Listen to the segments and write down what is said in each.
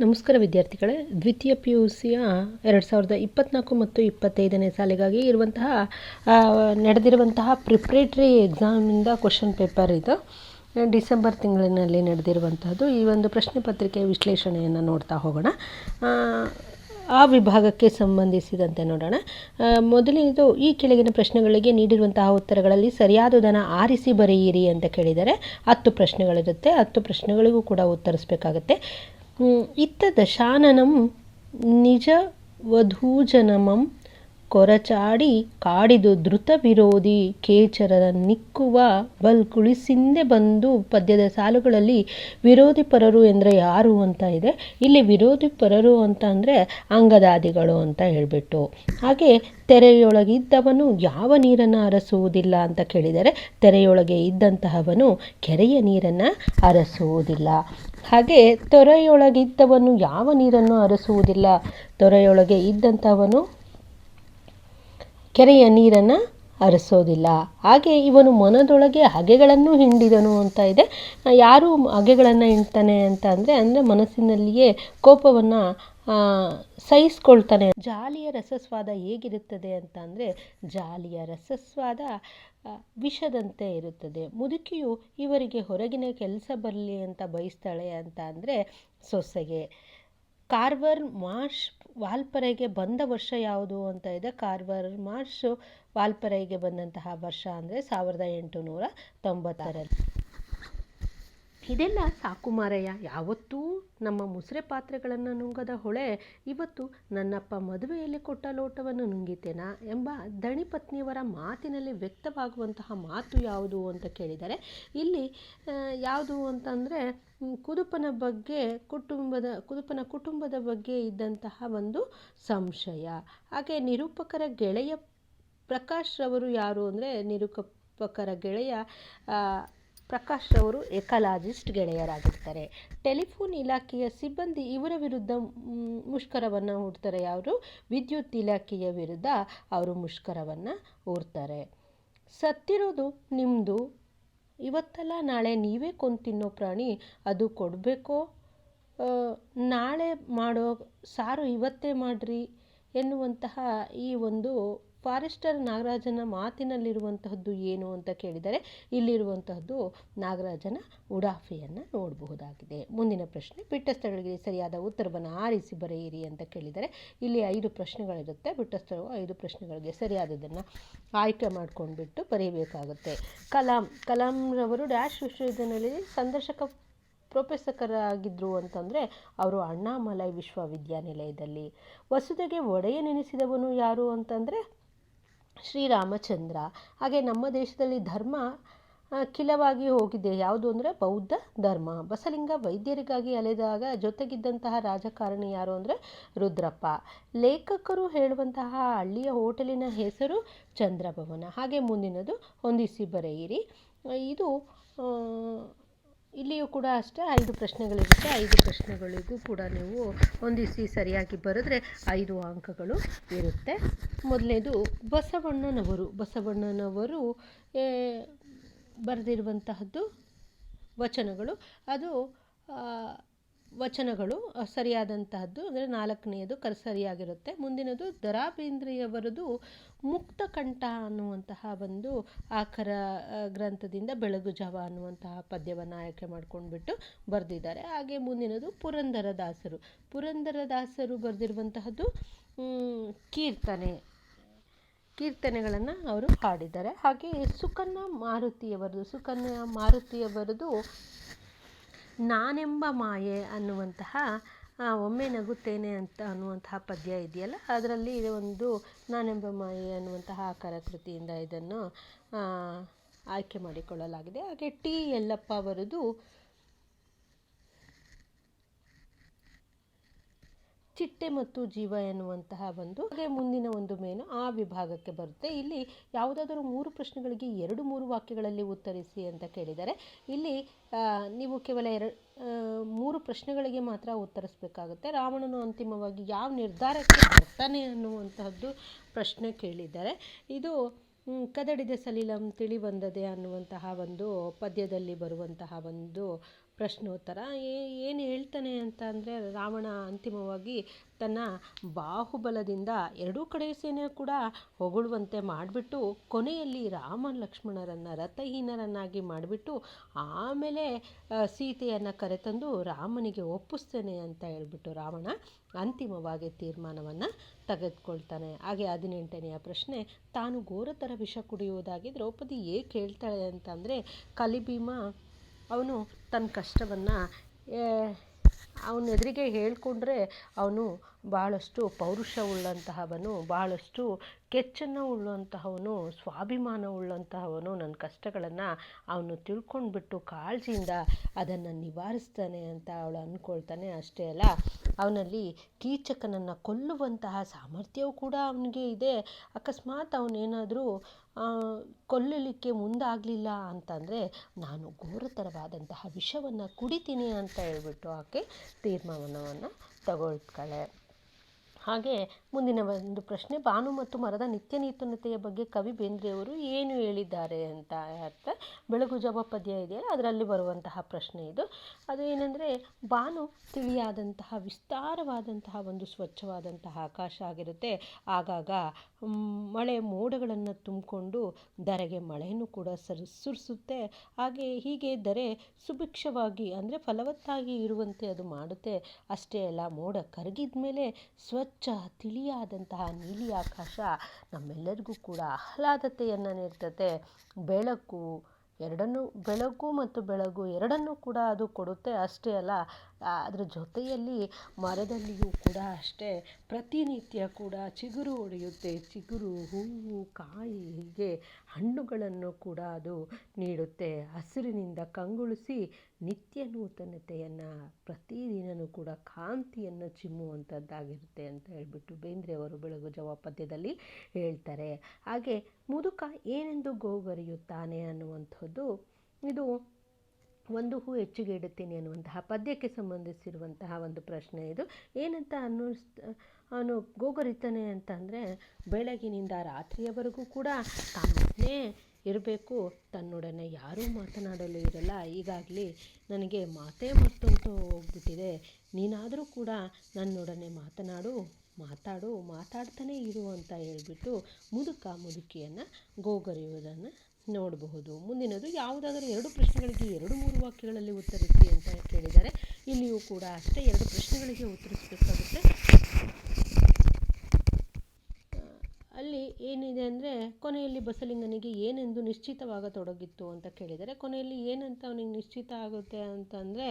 ನಮಸ್ಕಾರ ವಿದ್ಯಾರ್ಥಿಗಳೇ. ದ್ವಿತೀಯ ಪಿ ಯು ಸಿಯ ಎರಡು ಸಾವಿರದ ಇಪ್ಪತ್ತ್ನಾಲ್ಕು ಮತ್ತು ಇಪ್ಪತ್ತೈದನೇ ಸಾಲಿಗಾಗಿ ಇರುವಂತಹ ನಡೆದಿರುವಂತಹ ಪ್ರಿಪ್ರೇಟ್ರಿ ಎಕ್ಸಾಮಿಂದ ಕ್ವಶನ್ ಪೇಪರ್ ಇದು. ಡಿಸೆಂಬರ್ ತಿಂಗಳಿನಲ್ಲಿ ನಡೆದಿರುವಂತಹದ್ದು. ಈ ಒಂದು ಪ್ರಶ್ನೆ ಪತ್ರಿಕೆ ವಿಶ್ಲೇಷಣೆಯನ್ನು ನೋಡ್ತಾ ಹೋಗೋಣ. ಆ, ವಿಭಾಗಕ್ಕೆ ಸಂಬಂಧಿಸಿದಂತೆ ನೋಡೋಣ. ಮೊದಲನೇದು ಈ ಕೆಳಗಿನ ಪ್ರಶ್ನೆಗಳಿಗೆ ನೀಡಿರುವಂತಹ ಉತ್ತರಗಳಲ್ಲಿ ಸರಿಯಾದುದನ್ನು ಆರಿಸಿ ಬರೆಯಿರಿ ಅಂತ ಕೇಳಿದರೆ ಹತ್ತು ಪ್ರಶ್ನೆಗಳಿರುತ್ತೆ. ಹತ್ತು ಪ್ರಶ್ನೆಗಳಿಗೂ ಕೂಡ ಉತ್ತರಿಸಬೇಕಾಗತ್ತೆ. ಇತ್ತ ದಶಾನನಂ ನಿಜ ವಧೂಜನಮಂ ಕೊರಚಾಡಿ ಕಾಡಿದು ಧೃತ ವಿರೋಧಿ ಕೇಚರರ ನಿಕ್ಕುವ ಬಲ್ ಕುಳಿಸಿಂದೆ ಬಂದು ಪದ್ಯದ ಸಾಲುಗಳಲ್ಲಿ ವಿರೋಧಿ ಪರರು ಎಂದರೆ ಯಾರು ಅಂತ ಇದೆ. ಇಲ್ಲಿ ವಿರೋಧಿ ಪರರು ಅಂತ ಅಂದರೆ ಅಂಗದಾದಿಗಳು ಅಂತ ಹೇಳಿಬಿಟ್ಟು. ಹಾಗೆ ತೆರೆಯೊಳಗಿದ್ದವನು ಯಾವ ನೀರನ್ನು ಅರಸುವುದಿಲ್ಲ ಅಂತ ಕೇಳಿದರೆ ತೆರೆಯೊಳಗೆ ಇದ್ದಂತಹವನು ಕೆರೆಯ ನೀರನ್ನು ಅರಸುವುದಿಲ್ಲ. ಹಾಗೆ ತೊರೆಯೊಳಗಿದ್ದವನು ಯಾವ ನೀರನ್ನು ಅರಸುವುದಿಲ್ಲ. ತೊರೆಯೊಳಗೆ ಇದ್ದಂಥವನು ಕೆರೆಯ ನೀರನ್ನು ಅರಸೋದಿಲ್ಲ. ಹಾಗೆ ಇವನು ಮನದೊಳಗೆ ಹಗೆಗಳನ್ನು ಹಿಂಡಿದನು ಅಂತ ಇದೆ. ಯಾರು ಹಗೆಗಳನ್ನು ಹಿಂಡ್ತಾನೆ ಅಂತ ಅಂದರೆ ಅಂದರೆ ಮನಸ್ಸಿನಲ್ಲಿಯೇ ಕೋಪವನ್ನು ಸಹಿಸ್ಕೊಳ್ತಾನೆ. ಜಾಲಿಯ ರಸಸ್ವಾದ ಹೇಗಿರುತ್ತದೆ ಅಂತ ಅಂದರೆ, ಜಾಲಿಯ ರಸಸ್ವಾದ ವಿಷದಂತೆ ಇರುತ್ತದೆ. ಮುದುಕಿಯು ಇವರಿಗೆ ಹೊರಗಿನ ಕೆಲಸ ಬರಲಿ ಅಂತ ಬಯಸ್ತಾಳೆ ಅಂತ ಅಂದರೆ ಸೊಸೆಗೆ. ಕಾರ್ವರ್ ಮಾರ್ಷ್ ವಾಲ್ಪರೆಗೆ ಬಂದ ವರ್ಷ ಯಾವುದು ಅಂತ ಇದೆ? ಕಾರ್ವರ್ ಮಾರ್ಷ್ ವಾಲ್ಪರೆಗೆ ಬಂದಂತಹ ವರ್ಷ ಅಂದರೆ ಸಾವಿರದ ಎಂಟುನೂರ ತೊಂಬತ್ತರಲ್ಲಿ ಇದೆಲ್ಲ ಸಾಕು ಮಾರಯ್ಯ. ಯಾವತ್ತೂ ನಮ್ಮ ಮುಸುರೆ ಪಾತ್ರೆಗಳನ್ನು ನುಂಗದ ಹೊಳೆ, ಇವತ್ತು ನನ್ನಪ್ಪ ಮದುವೆಯಲ್ಲಿ ಕೊಟ್ಟ ಲೋಟವನ್ನು ನುಂಗಿತೇನಾ ಎಂಬ ದಣಿಪತ್ನಿಯವರ ಮಾತಿನಲ್ಲಿ ವ್ಯಕ್ತವಾಗುವಂತಹ ಮಾತು ಯಾವುದು ಅಂತ ಕೇಳಿದರೆ, ಇಲ್ಲಿ ಯಾವುದು ಅಂತಂದರೆ ಕುದುಪನ ಬಗ್ಗೆ ಕುಟುಂಬದ, ಕುದುಪನ ಕುಟುಂಬದ ಬಗ್ಗೆ ಇದ್ದಂತಹ ಒಂದು ಸಂಶಯ. ಹಾಗೆ ನಿರೂಪಕರ ಗೆಳೆಯ ಪ್ರಕಾಶ್ ರವರು ಯಾರು ಅಂದರೆ, ನಿರೂಪಕರ ಗೆಳೆಯ ಪ್ರಕಾಶ್ ರವರು ಎಕಲಾಜಿಸ್ಟ್ ಗೆಳೆಯರಾಗಿರ್ತಾರೆ. ಟೆಲಿಫೋನ್ ಇಲಾಖೆಯ ಸಿಬ್ಬಂದಿ ಇವರ ವಿರುದ್ಧ ಮುಷ್ಕರವನ್ನು ಹೂಡ್ತಾರೆ. ಯಾರು? ವಿದ್ಯುತ್ ಇಲಾಖೆಯ ವಿರುದ್ಧ ಅವರು ಮುಷ್ಕರವನ್ನು ಹೂಡ್ತಾರೆ. ಸತ್ತಿರೋದು ನಿಮ್ಮದು ಇವತ್ತಲ್ಲ, ನಾಳೆ ನೀವೇ ಕೊಂದು ತಿನ್ನೋ ಪ್ರಾಣಿ, ಅದು ಕೊಡಬೇಕೋ? ನಾಳೆ ಮಾಡೋ ಸಾರು ಇವತ್ತೇ ಮಾಡಿರಿ ಎನ್ನುವಂತಹ ಈ ಒಂದು ಫಾರೆಸ್ಟರ್ ನಾಗರಾಜನ ಮಾತಿನಲ್ಲಿರುವಂತಹದ್ದು ಏನು ಅಂತ ಕೇಳಿದರೆ ಇಲ್ಲಿರುವಂತಹದ್ದು ನಾಗರಾಜನ ಉಡಾಫೆಯನ್ನು ನೋಡಬಹುದಾಗಿದೆ. ಮುಂದಿನ ಪ್ರಶ್ನೆ ಬಿಟ್ಟ ಸ್ಥಳಗಳಿಗೆ ಸರಿಯಾದ ಉತ್ತರವನ್ನು ಆರಿಸಿ ಬರೆಯಿರಿ ಅಂತ ಕೇಳಿದರೆ ಇಲ್ಲಿ ಐದು ಪ್ರಶ್ನೆಗಳಿರುತ್ತೆ. ಬಿಟ್ಟ ಸ್ಥಳವು ಐದು ಪ್ರಶ್ನೆಗಳಿಗೆ ಸರಿಯಾದದನ್ನು ಆಯ್ಕೆ ಮಾಡ್ಕೊಂಡ್ಬಿಟ್ಟು ಬರೆಯಬೇಕಾಗುತ್ತೆ ಕಲಾಂ, ಕಲಾಂರವರು ಡ್ಯಾಶ್ ವಿಶ್ವವಿದ್ಯಾನಿಲಯದಲ್ಲಿ ಸಂದರ್ಶಕ ಪ್ರೊಫೆಸಕರಾಗಿದ್ದರು ಅಂತಂದರೆ ಅವರು ಅಣ್ಣಾಮಲೈ ವಿಶ್ವವಿದ್ಯಾನಿಲಯದಲ್ಲಿ. ವಸುದೆಗೆ ಒಡೆಯನೆನಿಸಿದವನು ಯಾರು ಅಂತಂದರೆ ಶ್ರೀರಾಮಚಂದ್ರ. ಹಾಗೆ ನಮ್ಮ ದೇಶದಲ್ಲಿ ಧರ್ಮ ಖಿಲವಾಗಿ ಹೋಗಿದೆ. ಯಾವುದು ಅಂದರೆ ಬೌದ್ಧ ಧರ್ಮ. ಬಸಲಿಂಗ ವೈದ್ಯರಿಗಾಗಿ ಅಲೆದಾಗ ಜೊತೆಗಿದ್ದಂತಹ ರಾಜಕಾರಣಿ ಯಾರು ಅಂದರೆ ರುದ್ರಪ್ಪ. ಲೇಖಕರು ಹೇಳುವಂತಹ ಹಳ್ಳಿಯ ಹೋಟೆಲಿನ ಹೆಸರು ಚಂದ್ರಭವನ. ಹಾಗೆ ಮುಂದಿನದು ಹೊಂದಿಸಿ ಬರೆಯಿರಿ. ಇದು ಇಲ್ಲಿಯೂ ಕೂಡ ಅಷ್ಟೇ, ಐದು ಪ್ರಶ್ನೆಗಳಿರುತ್ತೆ. ಐದು ಪ್ರಶ್ನೆಗಳಿಗೂ ಕೂಡ ನೀವು ಹೊಂದಿಸಿ ಸರಿಯಾಗಿ ಬರೆದ್ರೆ ಐದು ಅಂಕಗಳು ಇರುತ್ತೆ. ಮೊದಲನೇದು ಬಸವಣ್ಣನವರು. ಬಸವಣ್ಣನವರು ಬರೆದಿರುವಂತಹದ್ದು ವಚನಗಳು. ಅದು ವಚನಗಳು ಸರಿಯಾದಂತಹದ್ದು, ಅಂದರೆ ನಾಲ್ಕನೆಯದು ಕರ್, ಸರಿಯಾಗಿರುತ್ತೆ. ಮುಂದಿನದು ದರಾ ಮುಕ್ತ ಕಂಠ ಅನ್ನುವಂತಹ ಒಂದು ಆಕರ ಗ್ರಂಥದಿಂದ ಬೆಳಗು ಜವ ಅನ್ನುವಂತಹ ಪದ್ಯವನ್ನು ಆಯ್ಕೆ ಮಾಡ್ಕೊಂಡ್ಬಿಟ್ಟು ಬರೆದಿದ್ದಾರೆ. ಹಾಗೆ ಮುಂದಿನದು ಪುರಂದರದಾಸರು ಪುರಂದರದಾಸರು ಬರೆದಿರುವಂತಹದ್ದು ಕೀರ್ತನೆ. ಕೀರ್ತನೆಗಳನ್ನು ಅವರು ಹಾಡಿದ್ದಾರೆ. ಹಾಗೆ ಸುಕನ್ಯಾ ಮಾರುತಿಯವರದು ಸುಕನ್ಯಾ ಮಾರುತಿಯವರದು ನಾನೆಂಬ ಮಾಯೆ ಅನ್ನುವಂತಹ ಒಮ್ಮೆ ನಗುತ್ತೇನೆ ಅಂತ ಅನ್ನುವಂತಹ ಪದ್ಯ ಇದೆಯಲ್ಲ? ಅದರಲ್ಲಿ ಒಂದು ನಾನೆಂಬ ಮಾಯೆ ಅನ್ನುವಂತಹ ಆಕಾರ ಕೃತಿಯಿಂದ ಇದನ್ನು ಆಯ್ಕೆ ಮಾಡಿಕೊಳ್ಳಲಾಗಿದೆ. ಹಾಗೆ ಟಿ. ಯಲ್ಲಪ್ಪ ಅವರದು ಚಿಟ್ಟೆ ಮತ್ತು ಜೀವ ಎನ್ನುವಂತಹ ಒಂದು ಹಾಗೆ ಮುಂದಿನ ಒಂದು ಮೇನು ಆ ವಿಭಾಗಕ್ಕೆ ಬರುತ್ತೆ. ಇಲ್ಲಿ ಯಾವುದಾದರೂ ಮೂರು ಪ್ರಶ್ನೆಗಳಿಗೆ ಎರಡು ಮೂರು ವಾಕ್ಯಗಳಲ್ಲಿ ಉತ್ತರಿಸಿ ಅಂತ ಕೇಳಿದ್ದಾರೆ ಇಲ್ಲಿ ನೀವು ಕೇವಲ ಎರಡು ಮೂರು ಪ್ರಶ್ನೆಗಳಿಗೆ ಮಾತ್ರ ಉತ್ತರಿಸಬೇಕಾಗುತ್ತೆ. ರಾವಣನು ಅಂತಿಮವಾಗಿ ಯಾವ ನಿರ್ಧಾರಕ್ಕೆ ಬರ್ತಾನೆ ಅನ್ನುವಂತಹದ್ದು ಪ್ರಶ್ನೆ ಕೇಳಿದ್ದಾರೆ ಇದು ಕದಡಿದ ಸಲಿಲಂ ತಿಳಿ ಬಂದದೆ ಅನ್ನುವಂತಹ ಒಂದು ಪದ್ಯದಲ್ಲಿ ಬರುವಂತಹ ಒಂದು ಪ್ರಶ್ನೋತ್ತರ. ಏನು ಹೇಳ್ತಾನೆ ಅಂತ ಅಂದರೆ ರಾವಣ ಅಂತಿಮವಾಗಿ ತನ್ನ ಬಾಹುಬಲದಿಂದ ಎರಡೂ ಕಡೆ ಸೇನೆ ಕೂಡ ಹೊಗಳುವಂತೆ ಮಾಡಿಬಿಟ್ಟು ಕೊನೆಯಲ್ಲಿ ರಾಮ ಲಕ್ಷ್ಮಣರನ್ನು ರಥಹೀನರನ್ನಾಗಿ ಮಾಡಿಬಿಟ್ಟು ಆಮೇಲೆ ಸೀತೆಯನ್ನು ಕರೆತಂದು ರಾಮನಿಗೆ ಒಪ್ಪಿಸ್ತೇನೆ ಅಂತ ಹೇಳ್ಬಿಟ್ಟು ರಾವಣ ಅಂತಿಮವಾಗಿ ತೀರ್ಮಾನವನ್ನು ತೆಗೆದುಕೊಳ್ತಾನೆ. ಹಾಗೆ ಹದಿನೆಂಟನೆಯ ಪ್ರಶ್ನೆ, ತಾನು ಘೋರತರ ವಿಷ ಕುಡಿಯುವುದಾಗಿ ದ್ರೌಪದಿ ಏಕೆ ಹೇಳ್ತಾಳೆ ಅಂತಂದರೆ ಕಲಿಭೀಮ ಅವನು ತನ್ನ ಕಷ್ಟವನ್ನು ಅವನ ಎದುರಿಗೆ ಹೇಳಿಕೊಂಡ್ರೆ ಅವನು ಭಾಳಷ್ಟು ಪೌರುಷವುಳ್ಳಂತಹವನು ಬಹಳಷ್ಟು ಕೆಚ್ಚನ್ನು ಉಳ್ಳುವಂತಹವನು ಸ್ವಾಭಿಮಾನ ಉಳ್ಳಂತಹವನು ನನ್ನ ಕಷ್ಟಗಳನ್ನು ಅವನು ತಿಳ್ಕೊಂಡ್ಬಿಟ್ಟು ಕಾಳಜಿಯಿಂದ ಅದನ್ನು ನಿವಾರಿಸ್ತಾನೆ ಅಂತ ಅವಳು ಅಂದ್ಕೊಳ್ತಾನೆ ಅಷ್ಟೇ ಅಲ್ಲ, ಅವನಲ್ಲಿ ಕೀಚಕನನ್ನು ಕೊಲ್ಲುವಂತಹ ಸಾಮರ್ಥ್ಯವೂ ಕೂಡ ಅವನಿಗೆ ಇದೆ. ಅಕಸ್ಮಾತ್ ಅವನೇನಾದರೂ ಕೊಲ್ಲಲಿಕ್ಕೆ ಮುಂದಾಗಲಿಲ್ಲ ಅಂತಂದರೆ ನಾನು ಘೋರತರವಾದಂತಹ ವಿಷವನ್ನು ಕುಡಿತೀನಿ ಅಂತ ಹೇಳ್ಬಿಟ್ಟು ಆಕೆ ತೀರ್ಮಾನವನ್ನು ತಗೊಳ್ತಾಳೆ. ಹಾಗೆ ಮುಂದಿನ ಒಂದು ಪ್ರಶ್ನೆ, ಬಾನು ಮತ್ತು ಮರದ ನಿತ್ಯ ನೂತನತೆಯ ಬಗ್ಗೆ ಕವಿ ಬೇಂದ್ರೆಯವರು ಏನು ಹೇಳಿದ್ದಾರೆ ಅಂತ ಅರ್ಥ. ಬೆಳಗು ಜವ ಪದ್ಯ ಇದೆಯಲ್ಲ, ಅದರಲ್ಲಿ ಬರುವಂತಹ ಪ್ರಶ್ನೆ ಇದು. ಅದು ಏನಂದರೆ, ಬಾನು ತಿಳಿಯಾದಂತಹ ವಿಸ್ತಾರವಾದಂತಹ ಒಂದು ಸ್ವಚ್ಛವಾದಂತಹ ಆಕಾಶ ಆಗಿರುತ್ತೆ. ಆಗಾಗ ಮಳೆ ಮೋಡಗಳನ್ನು ತುಂಬಿಕೊಂಡು ಧರೆಗೆ ಮಳೆಯನ್ನು ಕೂಡ ಸರಿ, ಸುರಿಸುತ್ತೆ. ಹಾಗೆ ಹೀಗೆ ಧರೆ ಸುಭಿಕ್ಷವಾಗಿ ಅಂದರೆ ಫಲವತ್ತಾಗಿ ಇರುವಂತೆ ಅದು ಮಾಡುತ್ತೆ. ಅಷ್ಟೇ ಅಲ್ಲ, ಮೋಡ ಕರಗಿದ ಮೇಲೆ ಸ್ವಚ್ಛ, ತಿಳಿಯಾದಂತಹ ನೀಲಿ ಆಕಾಶ ನಮ್ಮೆಲ್ಲರಿಗೂ ಕೂಡ ಆಹ್ಲಾದತೆಯನ್ನು ನೀಡ್ತದೆ. ಬೆಳಕು ಎರಡನ್ನೂ ಬೆಳಕು ಮತ್ತು ಬೆಳಗು ಎರಡನ್ನೂ ಕೂಡ ಅದು ಕೊಡುತ್ತೆ. ಅಷ್ಟೇ ಅಲ್ಲ ಅದರ ಜೊತೆಯಲ್ಲಿ ಮರದಲ್ಲಿಯೂ ಕೂಡ ಅಷ್ಟೇ. ಪ್ರತಿನಿತ್ಯ ಕೂಡ ಚಿಗುರು ಒಡೆಯುತ್ತೆ ಚಿಗುರು ಹೂವು, ಕಾಯಿ, ಹೀಗೆ ಹಣ್ಣುಗಳನ್ನು ಕೂಡ ಅದು ನೀಡುತ್ತೆ. ಹಸಿರಿನಿಂದ ಕಂಗೊಳಿಸಿ ನಿತ್ಯ ನೂತನತೆಯನ್ನು ಪ್ರತಿದಿನವೂ ಕೂಡ ಕಾಂತಿಯನ್ನು ಚಿಮ್ಮುವಂಥದ್ದಾಗಿರುತ್ತೆ ಅಂತ ಹೇಳ್ಬಿಟ್ಟು ಬೇಂದ್ರೆಯವರು ಬೆಳಗು ಜವ ಪದ್ಯದಲ್ಲಿ ಹೇಳ್ತಾರೆ. ಹಾಗೆ ಮುದುಕ ಏನೆಂದು ಗೋಗರಿಯುತ್ತಾನೆ ಅನ್ನುವಂಥದ್ದು ಇದು ಒಂದು ಹೂ ಹೆಚ್ಚಿಗೆ ಇಡುತ್ತೀನಿ ಅನ್ನುವಂತಹ, ಪದ್ಯಕ್ಕೆ ಸಂಬಂಧಿಸಿರುವಂತಹ ಒಂದು ಪ್ರಶ್ನೆ ಇದು. ಏನಂತ ಅನ್ನಿಸ್ ಅವನು ಗೋಗರಿತಾನೆ ಅಂತಂದರೆ ಬೆಳಗಿನಿಂದ ರಾತ್ರಿಯವರೆಗೂ ಕೂಡ ತಾನೇ ಇರಬೇಕು, ತನ್ನೊಡನೆ ಯಾರೂ ಮಾತನಾಡಲು ಇರಲ್ಲ. ಈಗಾಗಲೇ ನನಗೆ ಮಾತೇ ಮತ್ತೊಂದು ಹೋಗ್ಬಿಟ್ಟಿದೆ. ನೀನಾದರೂ ಕೂಡ ನನ್ನೊಡನೆ ಮಾತನಾಡು, ಮಾತಾಡು, ಮಾತಾಡ್ತಾನೇ ಇರು ಅಂತ ಹೇಳಿಬಿಟ್ಟು ಮುದುಕ ಮುದುಕಿಯನ್ನು ಗೋಗರೆಯುವುದನ್ನು ನೋಡಬಹುದು. ಮುಂದಿನದು ಯಾವುದಾದರೂ ಎರಡು ಪ್ರಶ್ನೆಗಳಿಗೆ ಎರಡು ಮೂರು ವಾಕ್ಯಗಳಲ್ಲಿ ಉತ್ತರಿಸಿ ಅಂತ ಕೇಳಿದ್ದಾರೆ. ಇಲ್ಲಿಯೂ ಕೂಡ ಅಷ್ಟೇ ಎರಡು ಪ್ರಶ್ನೆಗಳಿಗೆ ಉತ್ತರಿಸಬೇಕಾಗುತ್ತೆ. ಅಲ್ಲಿ ಏನಿದೆ ಅಂದರೆ, ಕೊನೆಯಲ್ಲಿ ಬಸಲಿಂಗನಿಗೆ ಏನೆಂದು ನಿಶ್ಚಿತವಾಗತೊಡಗಿತ್ತು ಅಂತ ಕೇಳಿದ್ದಾರೆ. ಕೊನೆಯಲ್ಲಿ ಏನಂತ ಅವನಿಗೆ ನಿಶ್ಚಿತ ಆಗುತ್ತೆ ಅಂತಂದರೆ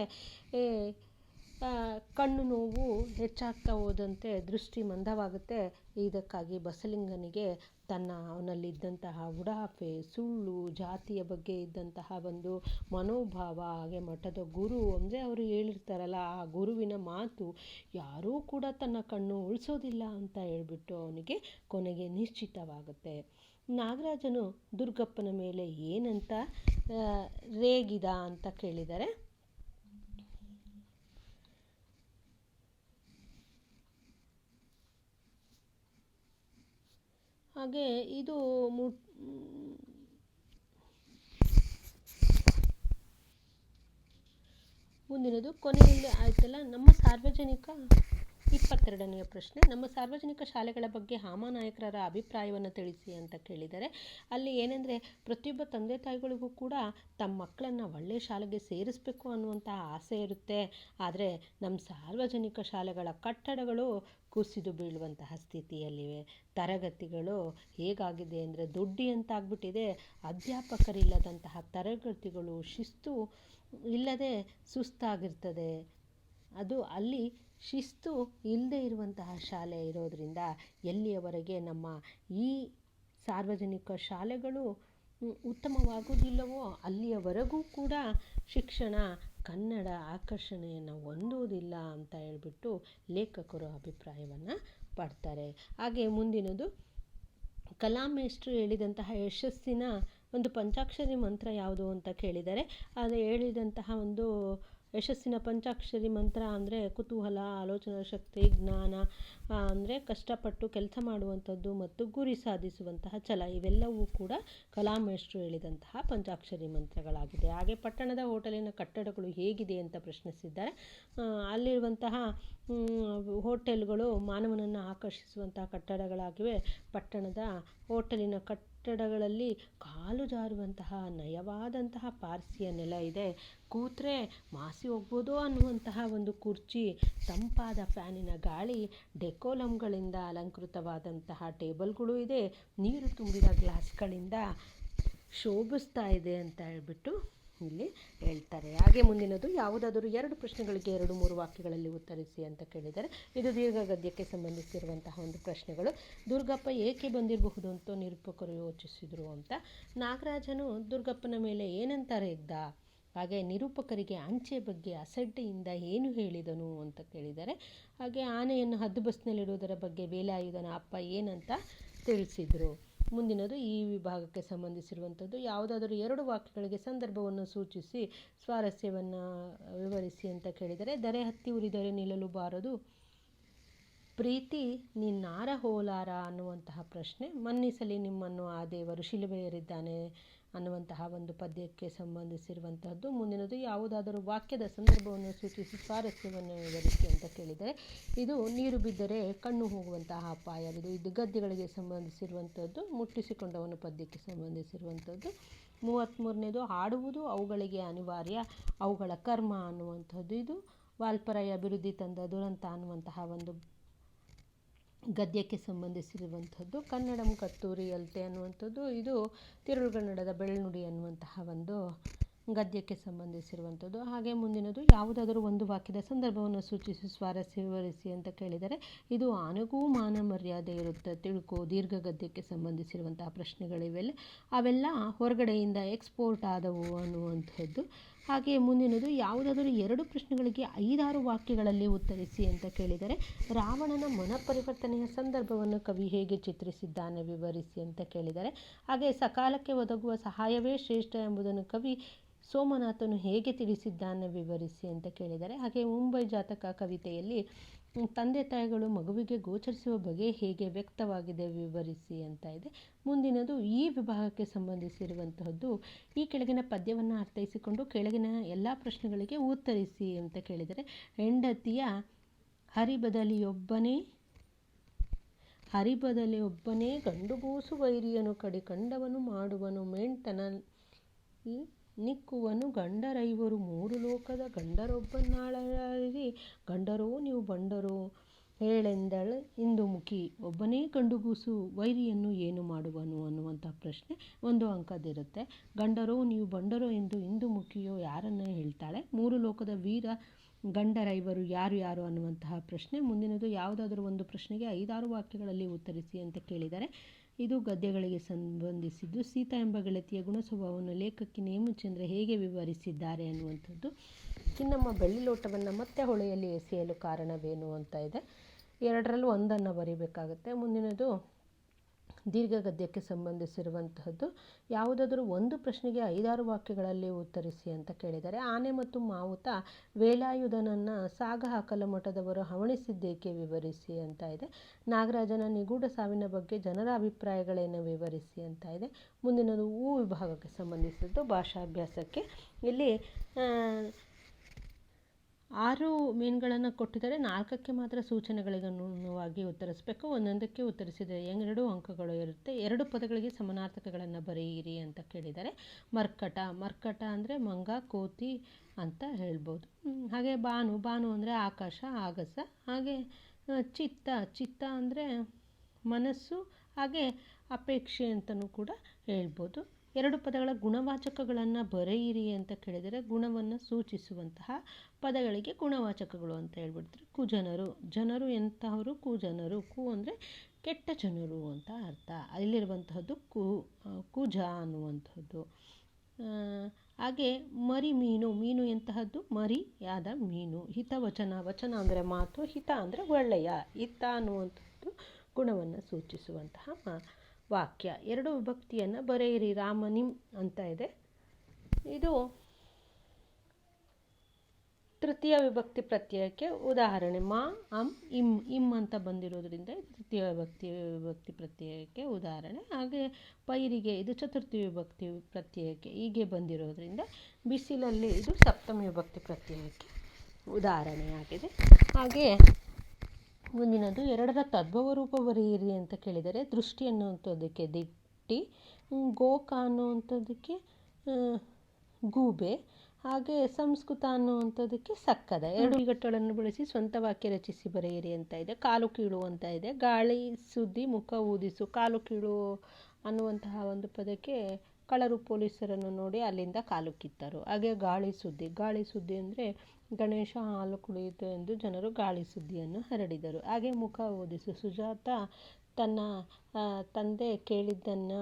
ಕಣ್ಣು ನೋವು ಹೆಚ್ಚಾಗ್ತಾ ಹೋದಂತೆ ದೃಷ್ಟಿ ಮಂದವಾಗುತ್ತೆ. ಇದಕ್ಕಾಗಿ ಬಸಲಿಂಗನಿಗೆ ತನ್ನ ಅವನಲ್ಲಿದ್ದಂತಹ ಉಡಾಫೆ, ಸುಳ್ಳು, ಜಾತಿಯ ಬಗ್ಗೆ ಇದ್ದಂತಹ ಒಂದು ಮನೋಭಾವ, ಹಾಗೆ ಮಠದ ಗುರು ಅಂದರೆ ಅವರು ಹೇಳಿರ್ತಾರಲ್ಲ, ಆ ಗುರುವಿನ ಮಾತು ಯಾರೂ ಕೂಡ ತನ್ನ ಕಣ್ಣು ಉಳಿಸೋದಿಲ್ಲ ಅಂತ ಹೇಳ್ಬಿಟ್ಟು ಅವನಿಗೆ ಕೊನೆಗೆ ನಿಶ್ಚಿತವಾಗುತ್ತೆ. ನಾಗರಾಜನು ದುರ್ಗಪ್ಪನ ಮೇಲೆ ಏನಂತ ರೇಗಿದ ಅಂತ ಕೇಳಿದರೆ ಹಾಗೆ ಇದು ಮುಂದಿನದು ಕೊನೆಯಲ್ಲಿ ಆಯ್ತಲ್ಲ ನಮ್ಮ ಸಾರ್ವಜನಿಕ ಇಪ್ಪತ್ತೆರಡನೆಯ ಪ್ರಶ್ನೆ, ನಮ್ಮ ಸಾರ್ವಜನಿಕ ಶಾಲೆಗಳ ಬಗ್ಗೆ ಹಾಮಾನಾಯಕರ ಅಭಿಪ್ರಾಯವನ್ನು ತಿಳಿಸಿ ಅಂತ ಕೇಳಿದರೆ, ಅಲ್ಲಿ ಏನೆಂದರೆ ಪ್ರತಿಯೊಬ್ಬ ತಂದೆ ತಾಯಿಗಳಿಗೂ ಕೂಡ ತಮ್ಮ ಮಕ್ಕಳನ್ನು ಒಳ್ಳೆಯ ಶಾಲೆಗೆ ಸೇರಿಸಬೇಕು ಅನ್ನುವಂಥ ಆಸೆ ಇರುತ್ತೆ. ಆದರೆ ನಮ್ಮ ಸಾರ್ವಜನಿಕ ಶಾಲೆಗಳ ಕಟ್ಟಡಗಳು ಕುಸಿದು ಬೀಳುವಂತಹ ಸ್ಥಿತಿಯಲ್ಲಿವೆ. ತರಗತಿಗಳು ಹೇಗಾಗಿದೆ ಅಂದರೆ ದೊಡ್ಡಿ ಅಂತಾಗ್ಬಿಟ್ಟಿದೆ. ಅಧ್ಯಾಪಕರಿಲ್ಲದಂತಹ ತರಗತಿಗಳು ಶಿಸ್ತು ಇಲ್ಲದೆ ಸುಸ್ತಾಗಿರ್ತದೆ. ಅದು ಅಲ್ಲಿ ಶಿಸ್ತು ಇಲ್ಲದೆ ಇರುವಂತಹ ಶಾಲೆ ಇರೋದರಿಂದ ಎಲ್ಲಿಯವರೆಗೆ ನಮ್ಮ ಈ ಸಾರ್ವಜನಿಕ ಶಾಲೆಗಳು ಉತ್ತಮವಾಗುವುದಿಲ್ಲವೋ ಅಲ್ಲಿಯವರೆಗೂ ಕೂಡ ಶಿಕ್ಷಣ ಕನ್ನಡ ಆಕರ್ಷಣೆಯನ್ನು ಹೊಂದುವುದಿಲ್ಲ ಅಂತ ಹೇಳ್ಬಿಟ್ಟು ಲೇಖಕರು ಅಭಿಪ್ರಾಯವನ್ನು ಪಡ್ತಾರೆ. ಹಾಗೆ ಮುಂದಿನದು, ಕಲಾಮೇಷ್ಟ್ರು ಹೇಳಿದಂತಹ ಯಶಸ್ಸಿನ ಒಂದು ಪಂಚಾಕ್ಷರಿ ಮಂತ್ರ ಯಾವುದು ಅಂತ ಕೇಳಿದರೆ, ಅದು ಹೇಳಿದಂತಹ ಒಂದು ಯಶಸ್ಸಿನ ಪಂಚಾಕ್ಷರಿ ಮಂತ್ರ ಅಂದರೆ ಕುತೂಹಲ, ಆಲೋಚನಾ ಶಕ್ತಿ, ಜ್ಞಾನ ಅಂದರೆ ಕಷ್ಟಪಟ್ಟು ಕೆಲಸ ಮಾಡುವಂಥದ್ದು ಮತ್ತು ಗುರಿ ಸಾಧಿಸುವಂತಹ ಛಲ. ಇವೆಲ್ಲವೂ ಕೂಡ ಕಲಾಮೇಷ್ಟ್ರು ಹೇಳಿದಂತಹ ಪಂಚಾಕ್ಷರಿ ಮಂತ್ರಗಳಾಗಿದೆ. ಹಾಗೆ ಪಟ್ಟಣದ ಹೋಟೆಲಿನ ಕಟ್ಟಡಗಳು ಹೇಗಿದೆ ಅಂತ ಪ್ರಶ್ನಿಸಿದ್ದಾರೆ. ಅಲ್ಲಿರುವಂತಹ ಹೋಟೆಲ್ಗಳು ಮಾನವನನ್ನು ಆಕರ್ಷಿಸುವಂತಹ ಕಟ್ಟಡಗಳಾಗಿವೆ. ಪಟ್ಟಣದ ಹೋಟೆಲಿನ ಕಟ್ಟಡಗಳಲ್ಲಿ ಕಾಲು ಜಾರುವಂತಹ ನಯವಾದಂತಹ ಪಾರ್ಸಿಯ ನೆಲ ಇದೆ. ಕೂತ್ರೆ ಮಾಸಿ ಹೋಗ್ಬೋದೋ ಅನ್ನುವಂತಹ ಒಂದು ಕುರ್ಚಿ, ತಂಪಾದ ಫ್ಯಾನಿನ ಗಾಳಿ ಡೆಕೋಲಮ್ಗಳಿಂದ ಅಲಂಕೃತವಾದಂತಹ ಟೇಬಲ್ಗಳು ಇದೆ. ನೀರು ತುಂಬಿದ ಗ್ಲಾಸ್ಗಳಿಂದ ಶೋಭಿಸ್ತಾ ಇದೆ ಅಂತ ಹೇಳ್ಬಿಟ್ಟು ಇಲ್ಲಿ ಹೇಳ್ತಾರೆ. ಹಾಗೆ ಮುಂದಿನದು, ಯಾವುದಾದರೂ ಎರಡು ಪ್ರಶ್ನೆಗಳಿಗೆ ಎರಡು, ಮೂರು ವಾಕ್ಯಗಳಲ್ಲಿ ಉತ್ತರಿಸಿ ಅಂತ ಕೇಳಿದರೆ ಇದು ದೀರ್ಘ ಗದ್ಯಕ್ಕೆ ಸಂಬಂಧಿಸಿರುವಂತಹ ಒಂದು ಪ್ರಶ್ನೆಗಳು. ದುರ್ಗಪ್ಪ ಏಕೆ ಬಂದಿರಬಹುದು ಅಂತ ನಿರೂಪಕರು ಯೋಚಿಸಿದರು ಅಂತ. ನಾಗರಾಜನು ದುರ್ಗಪ್ಪನ ಮೇಲೆ ಏನಂತಾರೆ ಇದ್ದ? ಹಾಗೆ ನಿರೂಪಕರಿಗೆ ಅಂಚೆ ಬಗ್ಗೆ ಅಸಡ್ಡೆಯಿಂದ ಏನು ಹೇಳಿದನು ಅಂತ ಕೇಳಿದರೆ ಹಾಗೆ ಆನೆಯನ್ನು ಹದ್ದು ಬಸ್ನಲ್ಲಿಡುವುದರ ಬಗ್ಗೆ ವೇಲಾಯುಧನ ಅಪ್ಪ ಏನಂತ ತಿಳಿಸಿದರು. ಮುಂದಿನದು ಈ ವಿಭಾಗಕ್ಕೆ ಸಂಬಂಧಿಸಿರುವಂಥದ್ದು ಯಾವುದಾದರೂ ಎರಡು ವಾಕ್ಯಗಳಿಗೆ ಸಂದರ್ಭವನ್ನು ಸೂಚಿಸಿ ಸ್ವಾರಸ್ಯವನ್ನು ವಿವರಿಸಿ ಅಂತ ಕೇಳಿದರೆ, ದರೆ ಹತ್ತಿ ಉರಿದರೆ ನಿಲ್ಲಲು ಬಾರದು, ಪ್ರೀತಿ ನಿನ್ನಾರ ಹೋಲಾರ ಅನ್ನುವಂತಹ ಪ್ರಶ್ನೆ. ಮನ್ನಿಸಲಿ ನಿಮ್ಮನ್ನು ಆ ದೇವರು, ಶಿಲುಬೆಯೇರಿದ್ದಾನೆ ಅನ್ನುವಂತಹ ಒಂದು ಪದ್ಯಕ್ಕೆ ಸಂಬಂಧಿಸಿರುವಂತಹದ್ದು. ಮುಂದಿನದು ಯಾವುದಾದರೂ ವಾಕ್ಯದ ಸಂದರ್ಭವನ್ನು ಸೂಚಿಸಿ ಸ್ವಾರಸ್ಯವನ್ನು ವಿವರಿಸಿ ಅಂತ ಕೇಳಿದರೆ, ಇದು ನೀರು ಬಿದ್ದರೆ ಕಣ್ಣು ಹೋಗುವಂತಹ ಅಪಾಯವಿದು. ಇದು ಗದ್ಯಗಳಿಗೆ ಸಂಬಂಧಿಸಿರುವಂಥದ್ದು ಮುಟ್ಟಿಸಿಕೊಂಡವನು ಪದ್ಯಕ್ಕೆ ಸಂಬಂಧಿಸಿರುವಂಥದ್ದು ಮೂವತ್ತ್ಮೂರನೇದು ಹಾಡುವುದು ಅವುಗಳಿಗೆ ಅನಿವಾರ್ಯ, ಅವುಗಳ ಕರ್ಮ ಅನ್ನುವಂಥದ್ದು ಇದು. ವಾಲ್ಪರಾಯ ಅಭಿವೃದ್ಧಿ ತಂದ ದುರಂತ ಅನ್ನುವಂತಹ ಒಂದು ಗದ್ಯಕ್ಕೆ ಸಂಬಂಧಿಸಿರುವಂಥದ್ದು, ಕನ್ನಡಂ ಕತ್ತೂರಿ ಅಲ್ತೆ ಅನ್ನುವಂಥದ್ದು, ಇದು ತಿರುಳುಗನ್ನಡದ ಬೆಳ್ನುಡಿ ಅನ್ನುವಂತಹ ಒಂದು ಗದ್ಯಕ್ಕೆ ಸಂಬಂಧಿಸಿರುವಂಥದ್ದು. ಹಾಗೆ ಮುಂದಿನದು, ಯಾವುದಾದರೂ ಒಂದು ವಾಕ್ಯದ ಸಂದರ್ಭವನ್ನು ಸೂಚಿಸಿ, ಸ್ವಾರಸ್ಯ ವಿವರಿಸಿ ಅಂತ ಕೇಳಿದರೆ, ಇದು ಆನೆಗೂ ಮಾನ ಮರ್ಯಾದೆ ಇರುತ್ತೆ ತಿಳ್ಕೊ ದೀರ್ಘ ಗದ್ಯಕ್ಕೆ ಸಂಬಂಧಿಸಿರುವಂತಹ ಪ್ರಶ್ನೆಗಳಿವೆಲ್ಲ. ಅವೆಲ್ಲ ಹೊರಗಡೆಯಿಂದ ಎಕ್ಸ್ಪೋರ್ಟ್ ಆದವು ಅನ್ನುವಂಥದ್ದು. ಹಾಗೆ ಮುಂದಿನದು, ಯಾವುದಾದರೂ ಎರಡು ಪ್ರಶ್ನೆಗಳಿಗೆ ಐದಾರು ವಾಕ್ಯಗಳಲ್ಲಿ ಉತ್ತರಿಸಿ ಅಂತ ಕೇಳಿದರೆ, ರಾವಣನ ಮನಪರಿವರ್ತನೆಯ ಸಂದರ್ಭವನ್ನು ಕವಿ ಹೇಗೆ ಚಿತ್ರಿಸಿದ್ದಾನೆ ವಿವರಿಸಿ ಅಂತ ಕೇಳಿದರೆ ಹಾಗೆ ಸಕಾಲಕ್ಕೆ ಒದಗುವ ಸಹಾಯವೇ ಶ್ರೇಷ್ಠ ಎಂಬುದನ್ನು ಕವಿ ಸೋಮನಾಥನು ಹೇಗೆ ತಿಳಿಸಿದ್ದಾನೆ ವಿವರಿಸಿ ಅಂತ ಕೇಳಿದರೆ, ಹಾಗೆ ಮುಂಬೈ ಜಾತಕ ಕವಿತೆಯಲ್ಲಿ ತಂದೆ ತಾಯಿಗಳು ಮಗುವಿಗೆ ಗೋಚರಿಸುವ ಬಗೆ ಹೇಗೆ ವ್ಯಕ್ತವಾಗಿದೆ ವಿವರಿಸಿ ಅಂತ ಇದೆ. ಮುಂದಿನದು, ಈ ವಿಭಾಗಕ್ಕೆ ಸಂಬಂಧಿಸಿರುವಂತಹದ್ದು, ಈ ಕೆಳಗಿನ ಪದ್ಯವನ್ನು ಅರ್ಥೈಸಿಕೊಂಡು ಕೆಳಗಿನ ಎಲ್ಲ ಪ್ರಶ್ನೆಗಳಿಗೆ ಉತ್ತರಿಸಿ ಅಂತ ಕೇಳಿದರೆ, ಹೆಂಡತಿಯ ಹರಿಬದಲಿಯೊಬ್ಬನೇ ಹರಿಬದಲಿ ಒಬ್ಬನೇ ಗಂಡುಗೂಸು ವೈರಿಯನು ಕಡಿ ಕಂಡವನು ಮಾಡುವನು ಮೆಂಟನ ನಿಕ್ಕುವನು ಗಂಡರೈವರು ಮೂರು ಲೋಕದ ಗಂಡರೊಬ್ಬನಾಳರಿ ಗಂಡರೋ, ನೀವು ಬಂಡರೋ? ಹೇಳೆಂದಳು ಇಂದುಮುಖಿ. ಒಬ್ಬನೇ ಗಂಡುಗೂಸು ವೈರಿಯನ್ನು ಏನು ಮಾಡುವನು ಅನ್ನುವಂಥ ಪ್ರಶ್ನೆ ಒಂದು ಅಂಕದಿರುತ್ತೆ. ಗಂಡರೋ, ನೀವು ಬಂಡರೋ ಎಂದು ಇಂದುಮುಖಿಯೋ ಯಾರನ್ನು ಹೇಳ್ತಾಳೆ? ಮೂರು ಲೋಕದ ವೀರ ಗಂಡರೈವರು ಯಾರು ಯಾರು ಅನ್ನುವಂತಹ ಪ್ರಶ್ನೆ. ಮುಂದಿನದು ಯಾವುದಾದರೂ ಒಂದು ಪ್ರಶ್ನೆಗೆ ಐದಾರು ವಾಕ್ಯಗಳಲ್ಲಿ ಉತ್ತರಿಸಿ ಅಂತ ಕೇಳಿದರೆ ಇದು ಗದ್ಯಗಳಿಗೆ ಸಂಬಂಧಿಸಿದ್ದು. ಸೀತಾ ಎಂಬ ಗೆಳತಿಯ ಗುಣ ಸ್ವಭಾವವನ್ನು ಲೇಖಕಿ ನೇಮಚಂದ್ರ ಹೇಗೆ ವಿವರಿಸಿದ್ದಾರೆ ಅನ್ನುವಂಥದ್ದು. ಚಿನ್ನಮ್ಮ ಬೆಳ್ಳಿ ಲೋಟವನ್ನು ಮತ್ತೆ ಹೊಳೆಯಲ್ಲಿ ಎಸೆಯಲು ಕಾರಣವೇನು ಅಂತ ಇದೆ. ಎರಡರಲ್ಲೂ ಒಂದನ್ನು ಬರೀಬೇಕಾಗುತ್ತೆ. ಮುಂದಿನದು ದೀರ್ಘ ಗದ್ಯಕ್ಕೆ ಸಂಬಂಧಿಸಿರುವಂತಹದ್ದು, ಯಾವುದಾದರೂ ಒಂದು ಪ್ರಶ್ನೆಗೆ ಐದಾರು ವಾಕ್ಯಗಳಲ್ಲಿ ಉತ್ತರಿಸಿ ಅಂತ ಕೇಳಿದರೆ, ಆನೆ ಮತ್ತು ಮಾವುತ ವೇಲಾಯುಧನನ್ನು ಸಾಗ ಹಾಕಲು ಮಠದವರು ಹವಣಿಸಿದ್ದೇಕೆ ವಿವರಿಸಿ ಅಂತ ಇದೆ. ನಾಗರಾಜನ ನಿಗೂಢ ಸಾವಿನ ಬಗ್ಗೆ ಜನರ ಅಭಿಪ್ರಾಯಗಳೇನು ವಿವರಿಸಿ ಅಂತ ಇದೆ. ಮುಂದಿನದು ಹೂ ವಿಭಾಗಕ್ಕೆ ಸಂಬಂಧಿಸಿದ್ದು ಭಾಷಾಭ್ಯಾಸಕ್ಕೆ. ಇಲ್ಲಿ ಆರು ಮೀನುಗಳನ್ನು ಕೊಟ್ಟಿದ್ದಾರೆ. ನಾಲ್ಕಕ್ಕೆ ಮಾತ್ರ ಸೂಚನೆಗಳಿಗನುಗುಣವಾಗಿ ಉತ್ತರಿಸಬೇಕು. ಒಂದೊಂದಕ್ಕೆ ಉತ್ತರಿಸಿದರೆ ಎರಡು ಅಂಕಗಳು ಇರುತ್ತೆ. ಎರಡು ಪದಗಳಿಗೆ ಸಮಾನಾರ್ಥಕಗಳನ್ನು ಬರೆಯಿರಿ ಅಂತ ಕೇಳಿದ್ದಾರೆ. ಮರ್ಕಟ. ಮರ್ಕಟ ಅಂದರೆ ಮಂಗ, ಕೋತಿ ಅಂತ ಹೇಳ್ಬೋದು. ಹಾಗೆ ಬಾನು. ಬಾನು ಅಂದರೆ ಆಕಾಶ, ಆಗಸ. ಹಾಗೆ ಚಿತ್ತ. ಚಿತ್ತ ಅಂದರೆ ಮನಸ್ಸು. ಹಾಗೆ ಅಪೇಕ್ಷೆ ಅಂತಲೂ ಕೂಡ ಹೇಳ್ಬೋದು. ಎರಡು ಪದಗಳ ಗುಣವಾಚಕಗಳನ್ನು ಬರೆಯಿರಿ ಅಂತ ಕೇಳಿದರೆ ಗುಣವನ್ನು ಸೂಚಿಸುವಂತಹ ಪದಗಳಿಗೆ ಗುಣವಾಚಕಗಳು ಅಂತ ಹೇಳ್ಬಿಡ್ತಾರೆ. ಕುಜನರು. ಜನರು ಎಂತಹವರು? ಕುಜನರು. ಕು ಅಂದರೆ ಕೆಟ್ಟ ಜನರು ಅಂತ ಅರ್ಥ. ಅಲ್ಲಿರುವಂತಹದ್ದು ಕು ಕುಜ ಅನ್ನುವಂಥದ್ದು ಹಾಗೆ ಮರಿ ಮೀನು. ಮೀನು ಎಂತಹದ್ದು? ಮರಿಯಾದ ಮೀನು. ಹಿತವಚನ ವಚನ. ಅಂದರೆ ಮಾತು. ಹಿತ ಅಂದರೆ ಒಳ್ಳೆಯ. ಹಿತ ಅನ್ನುವಂಥದ್ದು ಗುಣವನ್ನು ಸೂಚಿಸುವಂತಹ ಮಾ ವಾಕ್ಯ. ಎರಡು ವಿಭಕ್ತಿಯನ್ನು ಬರೆಯಿರಿ. ರಾಮನಿಂ ಅಂತ ಇದೆ. ಇದು ತೃತೀಯ ವಿಭಕ್ತಿ ಪ್ರತ್ಯಯಕ್ಕೆ ಉದಾಹರಣೆ. ಮಾ, ಅಂ, ಇಂ ಇಂ ಅಂತ ಬಂದಿರೋದ್ರಿಂದ ತೃತೀಯ ವಿಭಕ್ತಿ ವಿಭಕ್ತಿ ಪ್ರತ್ಯಯಕ್ಕೆ ಉದಾಹರಣೆ. ಹಾಗೆ ಪೈರಿಗೆ ಇದು ಚತುರ್ಥಿ ವಿಭಕ್ತಿ ಪ್ರತ್ಯಯಕ್ಕೆ ಹೀಗೆ ಬಂದಿರೋದ್ರಿಂದ ಬಿಸಿಲಲ್ಲಿ ಇದು ಸಪ್ತಮಿ ವಿಭಕ್ತಿ ಪ್ರತ್ಯಯಕ್ಕೆ ಉದಾಹರಣೆಯಾಗಿದೆ. ಹಾಗೆ ಮುಂದಿನದು ಎರಡರ ತದ್ಭವ ರೂಪ ಬರೆಯಿರಿ ಅಂತ ಕೇಳಿದರೆ ದೃಷ್ಟಿ ಅನ್ನುವಂಥದ್ದಕ್ಕೆ ದಿಟ್ಟಿ ಗೋಕ ಅನ್ನುವಂಥದ್ದಕ್ಕೆ ಗೂಬೆ ಹಾಗೆ ಸಂಸ್ಕೃತ ಅನ್ನುವಂಥದ್ದಕ್ಕೆ ಸಕ್ಕದ. ಎರಡು ಗಟ್ಟಗಳನ್ನು ಬಳಸಿ ಸ್ವಂತ ವಾಕ್ಯ ರಚಿಸಿ ಬರೆಯಿರಿ ಅಂತ ಇದೆ. ಕಾಲು ಕೀಳು ಅಂತ ಇದೆ. ಗಾಳಿ ಸುದ್ದಿ ಮುಖ ಊದಿಸು ಕಾಲು ಕೀಳು ಅನ್ನುವಂತಹ ಒಂದು ಪದಕ್ಕೆ ಕಳ್ಳರು ಪೊಲೀಸರನ್ನು ನೋಡಿ ಅಲ್ಲಿಂದ ಕಾಲು ಕಿತ್ತರು. ಹಾಗೆ ಗಾಳಿ ಸುದ್ದಿ ಗಾಳಿ ಸುದ್ದಿ ಅಂದರೆ ಗಣೇಶ ಹಾಲು ಕುಡಿಯಿತು ಎಂದು ಜನರು ಗಾಳಿ ಸುದ್ದಿಯನ್ನು ಹರಡಿದರು. ಹಾಗೆ ಮುಖ ಓದಿಸು ಸುಜಾತ ತನ್ನ ತಂದೆ ಕೇಳಿದ್ದನ್ನು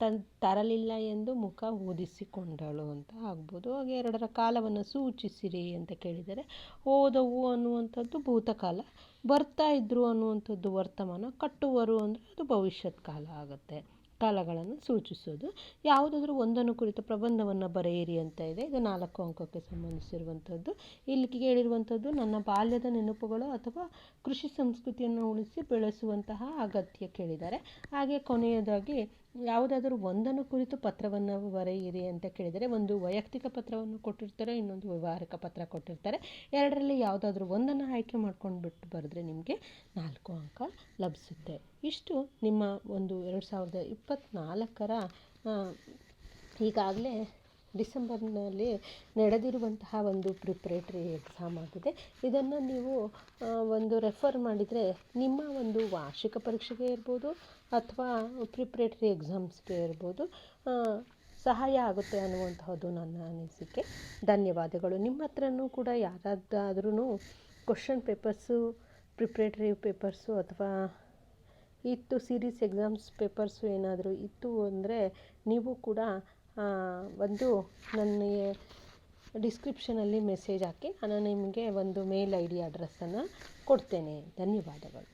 ತನ್, ತರಲಿಲ್ಲ ಎಂದು ಮುಖ ಓದಿಸಿಕೊಂಡಳು ಅಂತ ಆಗ್ಬೋದು. ಹಾಗೆ ಎರಡರ ಕಾಲವನ್ನು ಸೂಚಿಸಿರಿ ಅಂತ ಕೇಳಿದರೆ, ಓದವು ಅನ್ನುವಂಥದ್ದು ಭೂತಕಾಲ, ಬರ್ತಾ ಇದ್ದರು ಅನ್ನುವಂಥದ್ದು ವರ್ತಮಾನ, ಕಟ್ಟುವರು ಅಂದರೆ ಅದು ಭವಿಷ್ಯತ್ ಕಾಲ ಆಗುತ್ತೆ. ಕಾಲಗಳನ್ನು ಸೂಚಿಸೋದು. ಯಾವುದಾದ್ರೂ ಒಂದನ್ನು ಕುರಿತ ಪ್ರಬಂಧವನ್ನು ಬರೆಯಿರಿ ಅಂತ ಇದೆ. ಇದು ನಾಲ್ಕು ಅಂಕಕ್ಕೆ ಸಂಬಂಧಿಸಿರುವಂಥದ್ದು. ಇಲ್ಲಿ ಕೇಳಿರುವಂಥದ್ದು, ನನ್ನ ಬಾಲ್ಯದ ನೆನಪುಗಳು ಅಥವಾ ಕೃಷಿ ಸಂಸ್ಕೃತಿಯನ್ನು ಉಳಿಸಿ ಬೆಳೆಸುವಂತಹ ಅಗತ್ಯ ಕೇಳಿದ್ದಾರೆ. ಹಾಗೆ ಕೊನೆಯದಾಗಿ ಯಾವುದಾದ್ರೂ ಒಂದನ್ನು ಕುರಿತು ಪತ್ರವನ್ನು ಬರೆಯಿರಿ ಅಂತ ಕೇಳಿದರೆ, ಒಂದು ವೈಯಕ್ತಿಕ ಪತ್ರವನ್ನು ಕೊಟ್ಟಿರ್ತಾರೆ, ಇನ್ನೊಂದು ವ್ಯವಹಾರಿಕ ಪತ್ರ ಕೊಟ್ಟಿರ್ತಾರೆ. ಎರಡರಲ್ಲಿ ಯಾವುದಾದ್ರೂ ಒಂದನ್ನು ಆಯ್ಕೆ ಮಾಡ್ಕೊಂಡು ಬಿಟ್ಟು ಬರೆದ್ರೆ ನಿಮಗೆ ನಾಲ್ಕು ಅಂಕ ಲಭಿಸುತ್ತೆ. ಇಷ್ಟು ನಿಮ್ಮ ಒಂದು ಎರಡು ಸಾವಿರದ ಇಪ್ಪತ್ತ್ನಾಲ್ಕರ ಈಗಾಗಲೇ ಡಿಸೆಂಬರ್ನಲ್ಲಿ ನಡೆದಿರುವಂತಹ ಒಂದು ಪ್ರಿಪ್ರೇಟ್ರಿ ಎಕ್ಸಾಮ್ ಆಗಿದೆ. ಇದನ್ನು ನೀವು ಒಂದು ರೆಫರ್ ಮಾಡಿದರೆ ನಿಮ್ಮ ಒಂದು ವಾರ್ಷಿಕ ಪರೀಕ್ಷೆಗೆ ಇರ್ಬೋದು ಅಥವಾ ಪ್ರಿಪ್ರೇಟ್ರಿ ಎಕ್ಸಾಮ್ಸ್ಗೆ ಇರ್ಬೋದು ಸಹಾಯ ಆಗುತ್ತೆ ಅನ್ನುವಂತಹದ್ದು ನನ್ನ ಅನಿಸಿಕೆ. ಧನ್ಯವಾದಗಳು. ನಿಮ್ಮ ಹತ್ರನೂ ಕೂಡ ಯಾರಾದಾದ್ರೂ ಕ್ವಶನ್ ಪೇಪರ್ಸು, ಪ್ರಿಪ್ರೇಟ್ರಿ ಪೇಪರ್ಸು ಅಥವಾ ಇತ್ತು ಸೀರೀಸ್ ಎಕ್ಸಾಮ್ಸ್ ಪೇಪರ್ಸು ಏನಾದರೂ ಇತ್ತು ಅಂದರೆ ನೀವು ಕೂಡ ಒಂದು ನನಗೆ ಡಿಸ್ಕ್ರಿಪ್ಷನಲ್ಲಿ ಮೆಸೇಜ್ ಹಾಕಿ ನಾನು ನಿಮಗೆ ಒಂದು ಮೇಲ್ ಐ ಡಿ ಅಡ್ರೆಸ್ಸನ್ನು ಕೊಡ್ತೇನೆ. ಧನ್ಯವಾದಗಳು.